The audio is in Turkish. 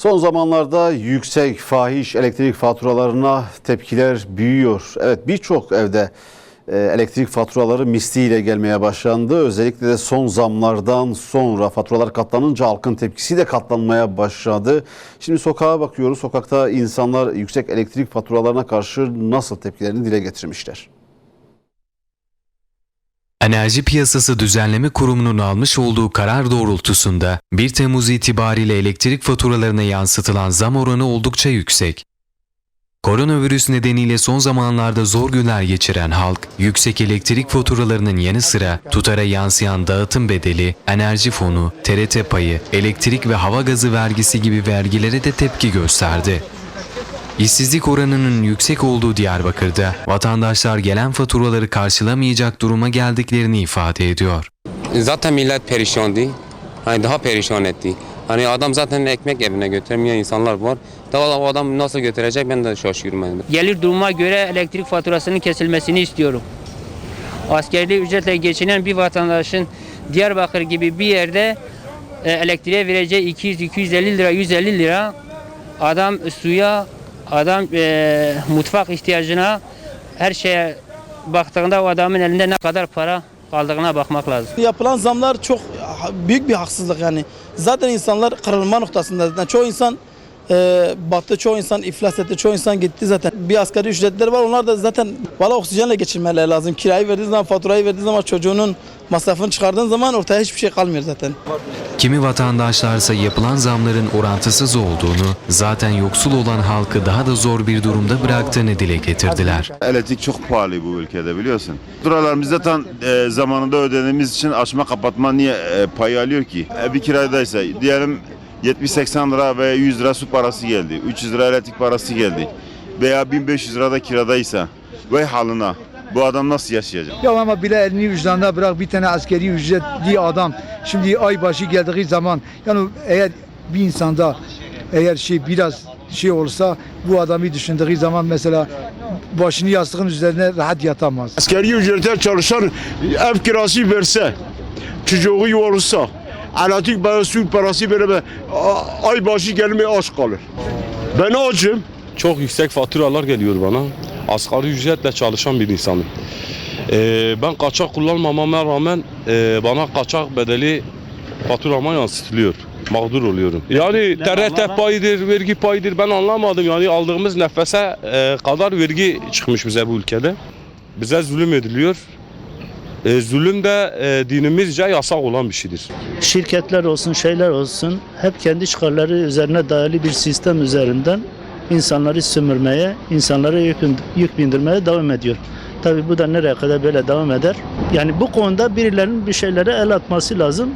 Son zamanlarda yüksek fahiş elektrik faturalarına tepkiler büyüyor. Evet birçok evde e, elektrik faturaları misliyle gelmeye başlandı. Özellikle de son zamlardan sonra faturalar katlanınca halkın tepkisi de katlanmaya başladı. Şimdi sokağa bakıyoruz. Sokakta insanlar yüksek elektrik faturalarına karşı nasıl tepkilerini dile getirmişler. Enerji Piyasası Düzenleme Kurumu'nun almış olduğu karar doğrultusunda 1 Temmuz itibariyle elektrik faturalarına yansıtılan zam oranı oldukça yüksek. Koronavirüs nedeniyle son zamanlarda zor günler geçiren halk, yüksek elektrik faturalarının yanı sıra tutara yansıyan dağıtım bedeli, enerji fonu, TRT payı, elektrik ve hava gazı vergisi gibi vergilere de tepki gösterdi. İşsizlik oranının yüksek olduğu Diyarbakır'da vatandaşlar gelen faturaları karşılamayacak duruma geldiklerini ifade ediyor. Zaten millet perişandı. Hani daha perişan etti. Hani adam zaten ekmek evine götüremeyen insanlar var. Daha o adam nasıl götürecek ben de şaşıyorum. Yani. Gelir duruma göre elektrik faturasının kesilmesini istiyorum. Askerli ücretle geçinen bir vatandaşın Diyarbakır gibi bir yerde e, elektriğe vereceği 200-250 lira, 150 lira adam suya, adam e, mutfak ihtiyacına her şeye baktığında o adamın elinde ne kadar para kaldığına bakmak lazım. Yapılan zamlar çok büyük bir haksızlık yani. Zaten insanlar kırılma noktasında zaten. Çoğu insan e, battı, çoğu insan iflas etti, çoğu insan gitti zaten. Bir asgari ücretler var onlar da zaten valla oksijenle geçirmeleri lazım. Kirayı verdiği zaman, faturayı verdiği zaman çocuğunun masrafını çıkardığın zaman ortaya hiçbir şey kalmıyor zaten. Kimi vatandaşlarsa yapılan zamların orantısız olduğunu, zaten yoksul olan halkı daha da zor bir durumda bıraktığını dile getirdiler. Elektrik çok pahalı bu ülkede biliyorsun. Faturalarımız zaten e, zamanında ödediğimiz için açma kapatma niye e, payı alıyor ki? E, bir kiradaysa diyelim 70-80 lira veya 100 lira su parası geldi. 300 lira elektrik parası geldi. Veya 1500 lira da kiradaysa vay halına bu adam nasıl yaşayacak? Ya ama bile elini vicdanına bırak bir tane askeri ücretli adam şimdi ay başı geldiği zaman yani eğer bir insanda eğer şey biraz şey olsa bu adamı düşündüğü zaman mesela başını yastığın üzerine rahat yatamaz. Askeri ücrete çalışan ev kirası verse, çocuğu yorulsa, elektrik parası, su parası a- ay başı gelmeye aç kalır. Ben acım. çok yüksek faturalar geliyor bana. Asgari ücretle çalışan bir insanım. Ee, ben kaçak kullanmamama rağmen e, bana kaçak bedeli faturama yansıtılıyor. Mağdur oluyorum. Yani TRT payıdır, vergi payıdır ben anlamadım. Yani aldığımız nefese e, kadar vergi çıkmış bize bu ülkede. Bize zulüm ediliyor. E, zulüm de e, dinimizce yasak olan bir şeydir. şirketler olsun şeyler olsun hep kendi çıkarları üzerine dayalı bir sistem üzerinden insanları sömürmeye, insanlara yük, yük bindirmeye devam ediyor. Tabii bu da nereye kadar böyle devam eder? Yani bu konuda birilerinin bir şeylere el atması lazım.